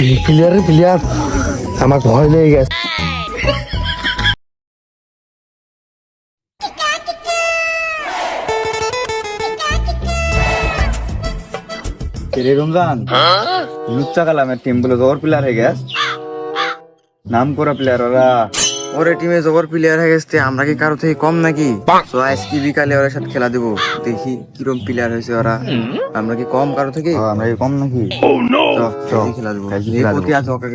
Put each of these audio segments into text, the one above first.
Player player আমার ভয় লেগে গেছে রে রমজান লুচ্চা কালামের টিমগুলো জবর প্লেয়ার হয়ে গেছে নাম করা প্লেয়ার ওরা ওরে টিমে জবর প্লেয়ার হয়ে গেছে আমরা কি কারও থেকে কম নাকি? তো আজকে বিকালে ওর সাথে খেলা দেবো। দেখি কিরম প্লেয়ার হয়েছে ওরা। আমরা কি কম কারও থেকে? আমরা কি কম নাকি? চ। খেলা দেবো। কোথায় আছে ওকে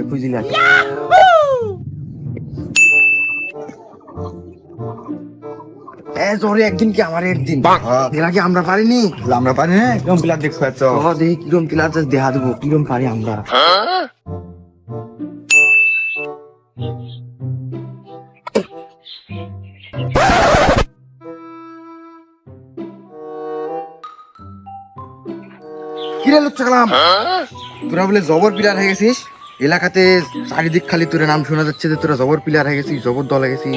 এ জোরে একদিন কি আমার একদিন? এরা কি আমরা পারিনি? আমরা পারি না এরকম প্লেয়ার দেখতে পাচ্ছ? দেখি কিরম প্লেয়ার দেখা দেবো। কিরম পারি আমরা? কিরে লুচ্চা কালাম তোরা বলে জবর প্লেয়ার হয়ে গেছিস? এলাকাতে চারিদিক খালি তোর নাম শোনা যাচ্ছে যে তোরা জবর প্লেয়ার হয়ে গেছিস জবর দল হয়ে গেছিস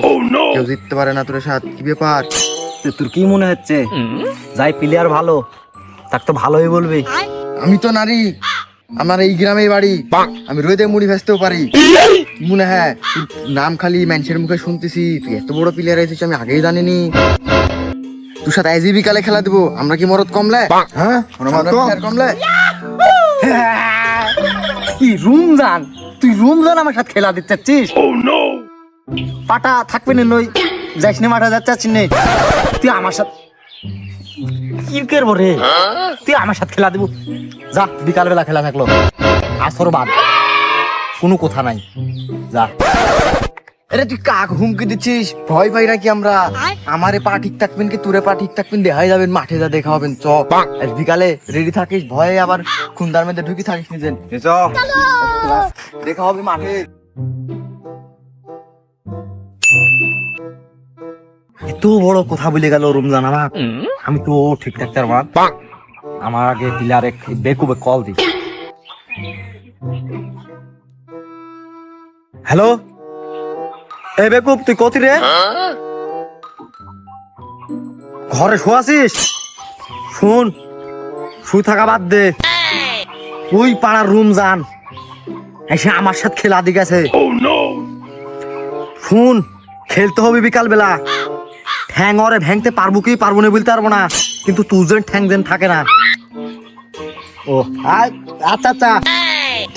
কেউ জিততে পারে না তোর সাথে কি ব্যাপার? তোর কি মনে হচ্ছে? যাই প্লেয়ার ভালো তাকে তো ভালোই বলবি। আমি তো নারী আমার এই গ্রামে বাড়ি আমি রোদে মুড়ি ভেসতেও পারি। মনে হ্যাঁ নাম খালি মানুষের মুখে শুনতেছি তুই এত বড় প্লেয়ার হয়েছিস আমি আগেই জানিনি। তোর সাথে আইজি বিকালে খেলা দিব। আমরা কি মরদ কমলে? হ্যাঁ? কমলে? কি রুমজান? তুই রুমজান আমার সাথে খেলা দিতে চাচ্ছিস? পাটা থাকবে না নই। যাইস না মাঠে যাচ্ছে চাচ্ছিস নে। তুই আমার সাথে কি করব রে? তুই আমার সাথে খেলা দিব। যা বিকালবেলা খেলা থাকল। আসর বাদ। কোনো কথা নাই। যা। আরে তুই কাক হুমকি দিচ্ছিস? ভয় পাই নাকি আমরা? আমারে পা ঠিক থাকবেন কি তোরে পা ঠিক থাকবেন? দেখাই যাবেন মাঠে যা দেখা হবেন চ। আজ বিকালে রেডি থাকিস ভয়ে আবার খুন্দার মধ্যে ঢুকি থাকিস নিজেন চ। দেখা হবে মাঠে। এত বড় কথা বলে গেল রমজান আমার। আমি তো ঠিক থাকতে পারব না। আমার আগে প্লেয়ারে বেকুবে কল দি হ্যালো? এ বেকুব তুই কতি রে? ঘরে শোয়াছিস শুন শুই থাকা বাদ দে। ওই পাড়ার রুম যান। এসে আমার সাথে খেলা দি গেছে। শুন খেলতে হবে বিকাল বেলা ঠ্যাং ওরে ভেঙতে পারব কি পারব না বলতে পারব না। কিন্তু তুই যেন ঠ্যাং যেন থাকে না। ও আচ্ছা আচ্ছা।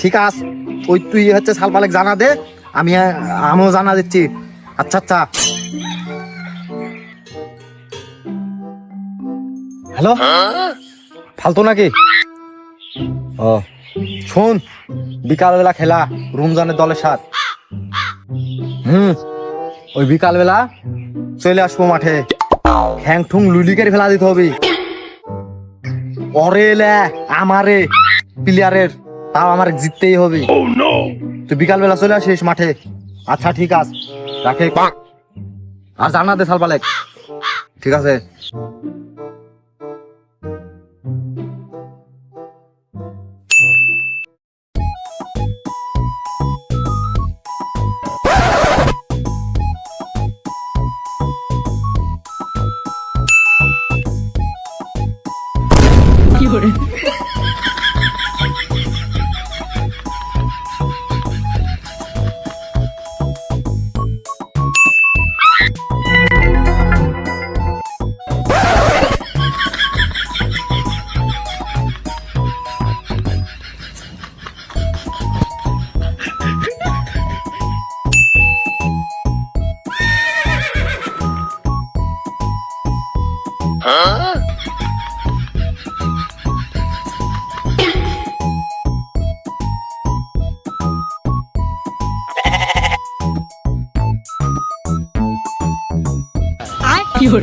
ঠিক আছে ওই তুই হচ্ছে সালপালেক জানা দে। আমি আমিও জানা দিচ্ছি। আচ্ছা আচ্ছা। হ্যালো? ফালতু নাকি? ও, শোন, বিকালবেলা খেলা, রমজানের দলের সাথে। হুম, ওই বিকালবেলা চলে আসব মাঠে। ঠ্যাং ঠুং লুলিকের ফেলা দিতে হবে। অরে আমারে প্লেয়ারের তাও আমার জিততেই হবে। তুই বিকালবেলা চলে আসিস মাঠে। আচ্ছা ঠিক আছে। রাখে। আর জানা দে সালপালেক ঠিক আছে। সেই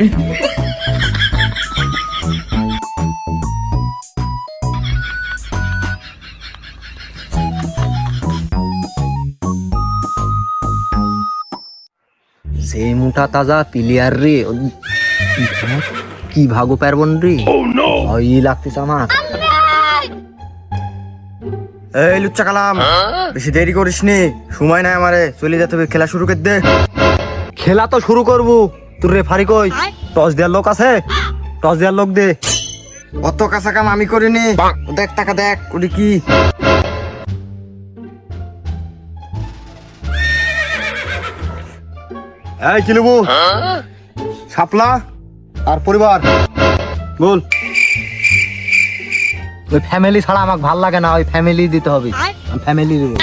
মোটা তাজা প্লেয়ার রে কি ভাগো পারবন রে? ওই লাগতেছে আমার। এই লুচ্চা কালাম বেশি দেরি করিস নি সময় নাই আমারে চলে যেতে হবে খেলা শুরু করে দে। খেলা তো শুরু করব। তোর রে কই? টস দেওয়ার লোক আছে? টস দেওয়ার লোক দে। অত কাঁচা কাম আমি করিনি। দেখ টাকা দেখ ওটি কি? এই কিলুবু সাপলা হ্যাঁ? আর পরিবার। বল। ওই ফ্যামিলি ছাড়া আমাকে ভালো লাগে না ওই ফ্যামিলি দিতে হবে। ফ্যামিলি দেবো।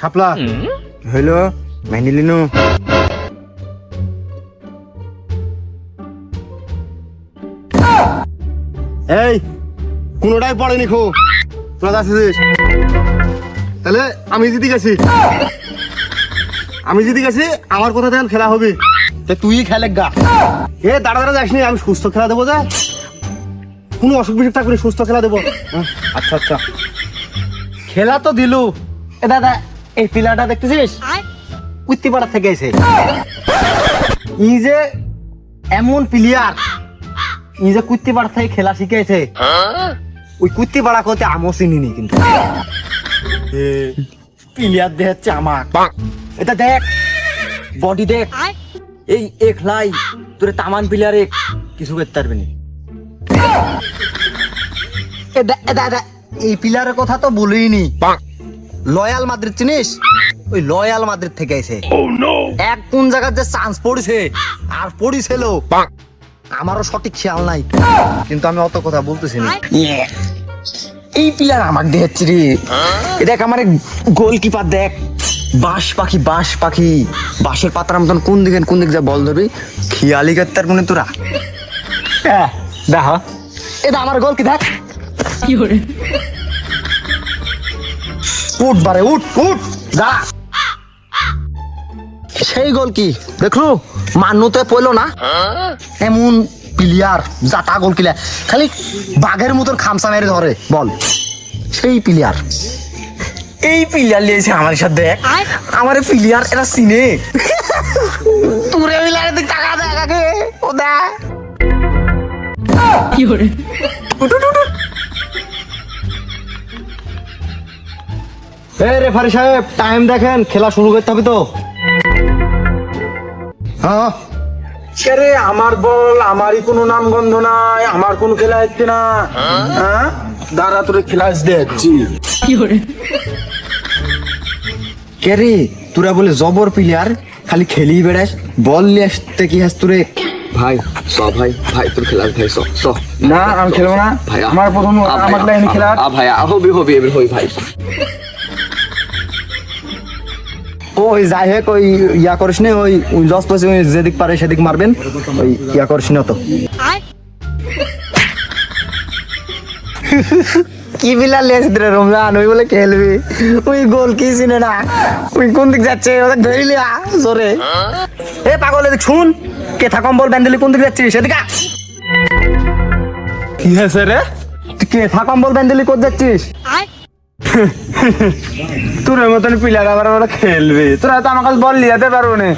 সাপলা হইল ভ্যানিলিনু এই কোনোটাই পড়েনি খো। তোরা যাচ্ছিস তাহলে আমি জিতে গেছি। আমি জিতে গেছি আমার কথা তখন খেলা হবে। তুই খেলে গা। এ দাঁড়া দাঁড়া যাস আমি সুস্থ খেলা দেবো যা। কোনো অসুখ বিসুখ থাকবে সুস্থ খেলা দেবো। হ্যাঁ, আচ্ছা আচ্ছা। খেলা তো দিলু। এ দাদা এই পিলাটা দেখতেছিস? কুত্তিপাড়া থেকে এসে ই যে এমন প্লেয়ার ই যে কুত্তিপাড়া থেকে খেলা শিখেছে ওই কুত্তি পাড়া করতে আমও চিনিনি কিন্তু। প্লেয়ার দেখাচ্ছে আমার এটা দেখ বডি দেখ। এই এক লাই তোর তামান প্লেয়ার কিছু করতে পারবি না। এই পিলারের কথা তো বলিনি। লয়াল মাদ্রিদ চিনিস? ওই লয়াল মাদ্রিদ থেকে আইছে। এক কোন জায়গার যে চান্স পড়েছে আর পড়িছিল আমারও সঠিক খেয়াল নাই। কিন্তু আমি অত কথা বলতেছি না। এই পিলার আমাকে দেখছি রে দেখ আমার গোলকিপার দেখ। বাঁশ পাখি বাঁশ পাখি। বাঁশের পাতার মতন কোন দিকে কোন দিকে যা বল ধরবি। খেয়ালি করতে মনে তোরা। দেখ। এটা আমার গোল কি দেখ উঠ বারে উঠ উঠ। দাঁড়া সেই গোল কি? দেখল? মানুতে পড়ল না? এমন প্লেয়ার জাতা গোল কিলা। খালি বাঘের মতন খামসা মেরে ধরে বল। সেই প্লেয়ার। এই প্লেয়ার লিয়েছে আমার সাথে দেখ। আমার প্লেয়ার এরা চিনে। তুরে প্লেয়ার দিক টাকা দেখ আগে। ও দেখ। উঠ, উঠ, উঠ। রেফারি সাহেব টাইম দেখেন খেলা শুরু করতে হবে তো। হ্যাঁ? আরে আমার বল আমারই কোনো নাম গন্ধ নাই আমার কোন খেলা হচ্ছে না। হ্যাঁ? দাঁড়া তোরে খেলা দেখছি। কে রে? তোরা বলে জবর প্লেয়ার খালি খেলি বেড়াস বল নিয়ে আসতে কি হাস তোরে? ভাই স ভাই ভাই তোর খেলার ভাই স স না আমি খেলব না। আমার প্রথম আমার লাইনে খেলা ভাই হবি হবি এবার হই ভাই। ওই যাই হোক ওই ইয়া করিস নে ওই লস পয়সা যেদিক পারে সেদিক মারবেন। ওই ইয়া করিস না তো কি বিলা লেস রে রমজান ওই বলে খেলবি ওই গোল কি চিনে না? ওই কোন দিক যাচ্ছে? ওদের ধরে লিয়া জোরে। এ পাগল এদিক শুন। কে থাকম বল ব্যান্ডেলি কোন দিক যাচ্ছিস? সেদিকে কি হয়েছে রে? তুই কে থাকম বল ব্যান্ডেলি কোথায় যাচ্ছিস? তোর মতন আবার আমরা খেলবে। তোরা তো আমার কাছে বল লিয়াতে পারব না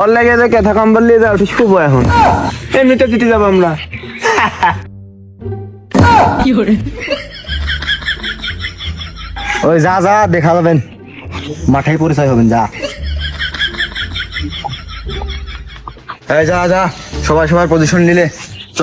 ওর লাগে যে কেথা কম বল লিয়ে যাও শুভ এখন। এমনিতে জিতে যাব আমরা। ওই যা যা দেখা যাবেন। মাঠে পরিচয় হবেন যা। এই যা যা সবাই সবার পজিশন নিলে। চ।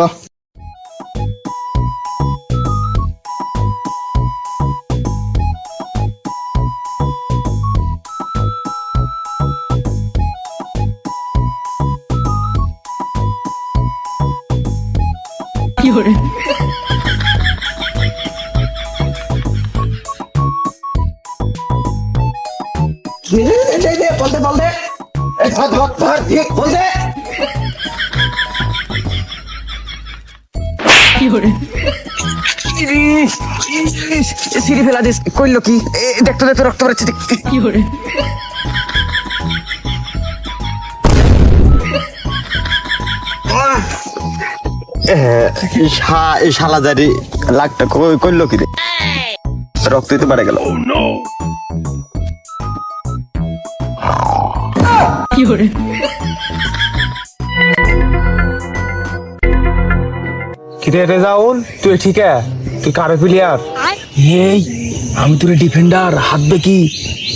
বলতে বলতে। ধর ধর ধর বলতে সিঁড়ি ফেলা দিস। কইলো কি? এ, দেখতো দেখতো রক্ত বেরোচ্ছে দেখ। এই শালা জারি লাখটা কই- কি রে রক্ত দিতে পারে গেল। কিরে? রে যাউন তুই ঠিক তুই কারে প্লেয়ার? এই আমি তোর ডিফেন্ডার হাত দেখি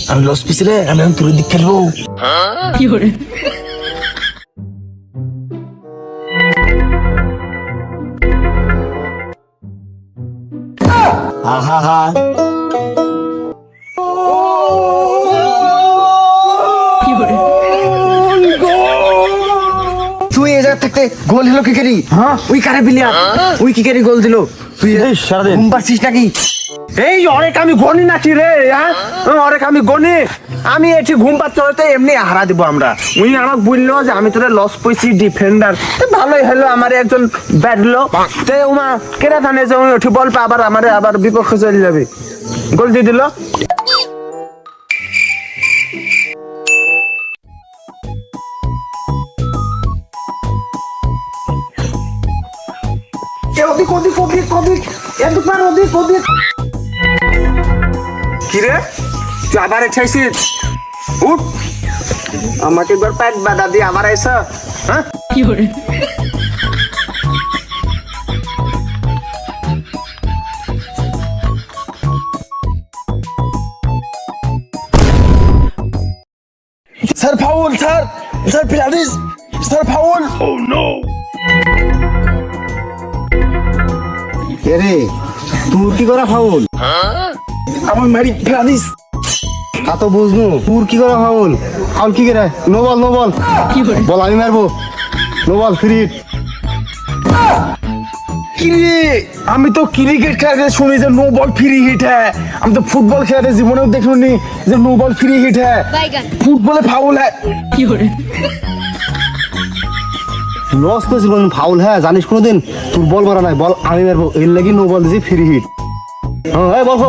আমি লস পিছলে আমি এখন তোর দিক খেলব। আহা গোল এ গোল হলো কি করি হ্যাঁ? ওই কারে বিলিয়া? ওই কি করি গোল দিল। তুই এই সারাদিন। ঘুম পাচ্ছিস নাকি? এই অনেক আমি গনি নাকি রে হ্যাঁ? অনেক আমি গনি আমি এটি ঘুম পাচ্ছে এমনি হারা দিব আমরা। উনি আমাকে বলল যে আমি তোরা লস পইছি ডিফেন্ডার ভালোই হলো, আমার একজন ব্যাটলো তে উমা কেরা জানে যে উনি উঠি বল পা, আবার আমার আবার বিপক্ষে চলে যাবে। গোল দিয়ে দিল। ওদিক কিরে? তুই আবার এসেছিস উঠ আমাকে একবার প্যাট বাধা দিয়ে আবার এসো হ্যাঁ? Sir foul sir. Sir please sir foul. কে রে? তুই কি করা ফাউল? আমার মারি প্লিজ তা তো বুঝনু। তুই কি করা ফাউল ফাউল কি করে? No ball no ball. কি বল আমি মারবো। নো বল ফ্রি কিরে আমি তো ক্রিকেট খেলাতে শুনি যে নো বল ফ্রি হিট হ্যাঁ। আমি তো ফুটবল খেলাতে জীবনেও দেখিনি যে নো বল ফ্রি হিট হ্যাঁ। বাইগান। ফুটবলে ফাউল হ্যাঁ। লস করেছিল কোন ফাউল হ্যাঁ জানিস কোনোদিন? তোর বল মারা নাই বল আমি মারবো। এর লাগি নো বল দিছি ফ্রি হিট। হ্যাঁ বল।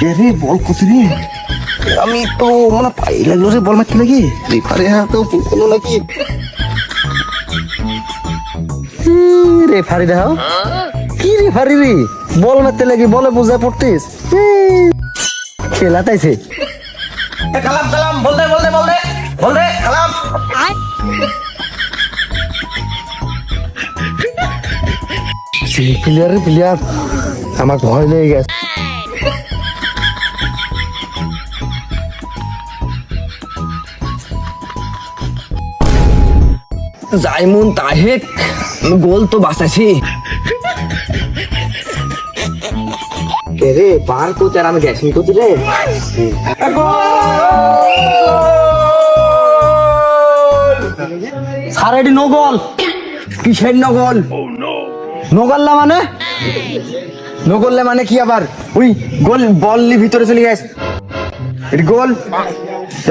কে রে বল কত রে? আমি তো মানে পাই লাগল রে বল মারতে লাগি? রেফারে হ্যাঁ তো কোনো নাকি। রেফারি দেখাও কি রেফারি রে? বল মারতে লাগি বলে বুঝা পড়তিস। খেলা তাইছে। কালাম কালাম বল দে বল দে বল দে বল দে কালাম। সেই প্লেয়ারের প্লেয়ার আমার ভয় লেগে গেছে। জাইমুন তাহেক, গোল তো বাঁচাছি রে, পার করতে আমি গ্যাসিং করছি রে? স্যার, এটি নো কিসের নগল? নো গোল্লা মানে নগললে মানে কি আবার? ওই গোল বল নি ভিতরে চলে গেছে। এটি গোল?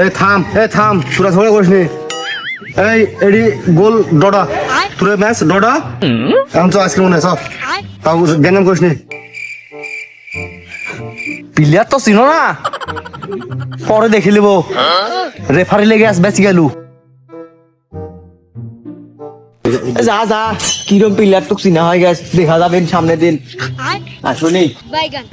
এ থাম এ থাম তোরা ঝগড়া করিস নি। এই এডি গোল ডডা। তোর ম্যাচ ডডা? এখন তো আজকে মনে হয় সব তাও গ্যাঞ্জাম করিস নি। প্লেয়ার তো চিনো না। পরে দেখে নেব। রেফারি লেগে আস বেঁচে গেলু। যা যা। কিরম পিলার তো চিনা হয়ে গেছে দেখা যাবেন সামনে দিন। আসুন বাইগান।